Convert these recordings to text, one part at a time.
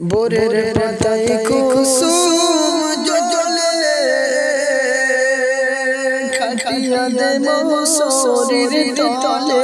বোরের পাতায় কুসুম জলে খাটিয়া দে শরীর তলে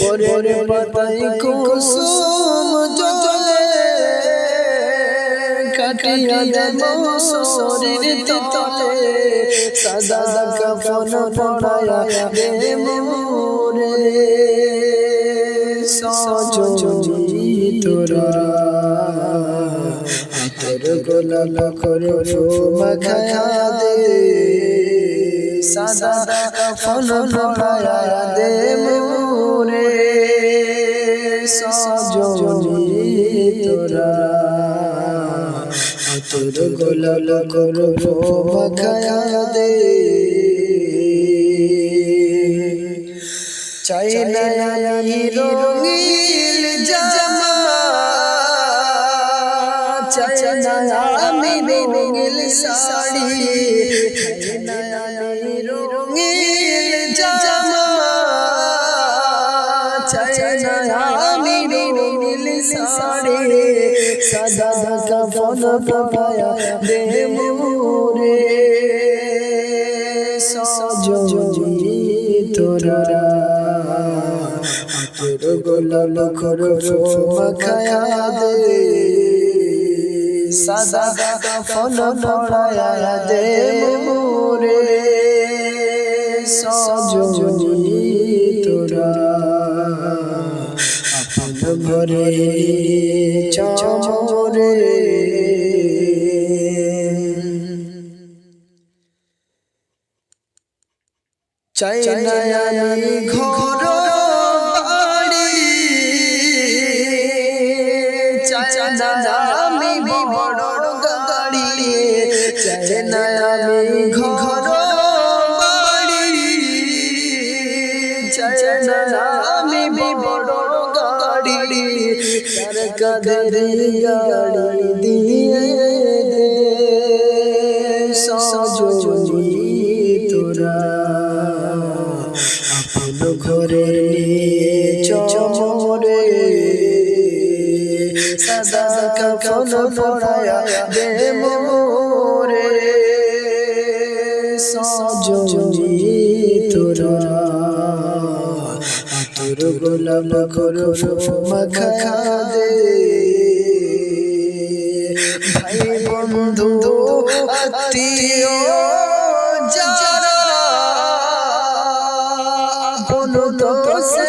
বোরের পাতায় কুসুম জলে কাটিয়া দে শরীর তলে সাদা কাফন পড়ায়া দে মোরে, সজনী তোরা। গোলাল করে মাখায়া দে সাদা কাফন পড়ায়া দে মোরে সজনী তোরা আতর গোলাল করে মাখায়া দে চাই না আমি রঙিল জামা। চাই না আমি রঙিল শাড়ি না আমি রঙিল জামা চাই না আমি রঙিল শাড়ি সাদা কাফন পায়া দে মোরে সজনী তোরা তোর গোলাল করো মাখায়া দে সাদা কাফন পড়ায়া দে মোরে সজনী তোরা। আপন ঘরে চমরে। চাই না আমি ঘর বাড়ি। চাই না আমি বড় গাড়ি চাই না আমি ঘর বাড়ি চাই না আমি বড় গাড়ি দিয়ে পড়ায়া দে মোরে। সজনী তোরা তোর গোলাম করো মাখা দে ভাই বন্ধু, আত্মীয়, যারা আপন তো সে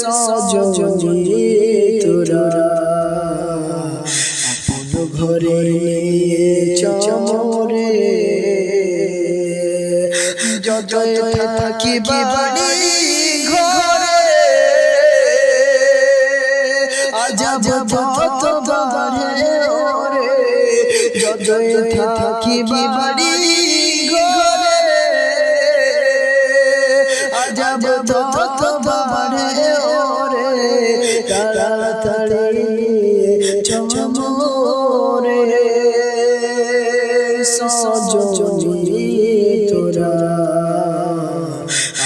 সজনী তোরা আপন ঘরে চমরে যত থাকি বাড়ি ঘরে আজাব যত বাড়ে ওরে যত থাকি বাড়ি ঘরে আজাব যত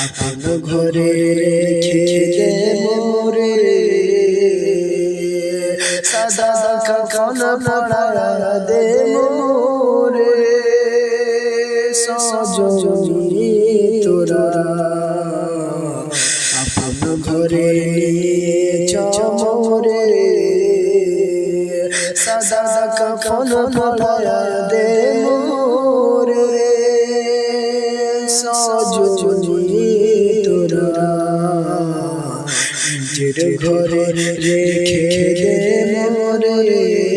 আপন ঘরে রেখে মোরে সাদা কাফন পড়া দে মোরে সজনী তোরা। আপন ঘরে সাদা কাফন দে মোরে? সজনি তোরা ঘরে রেখে দে মোরে।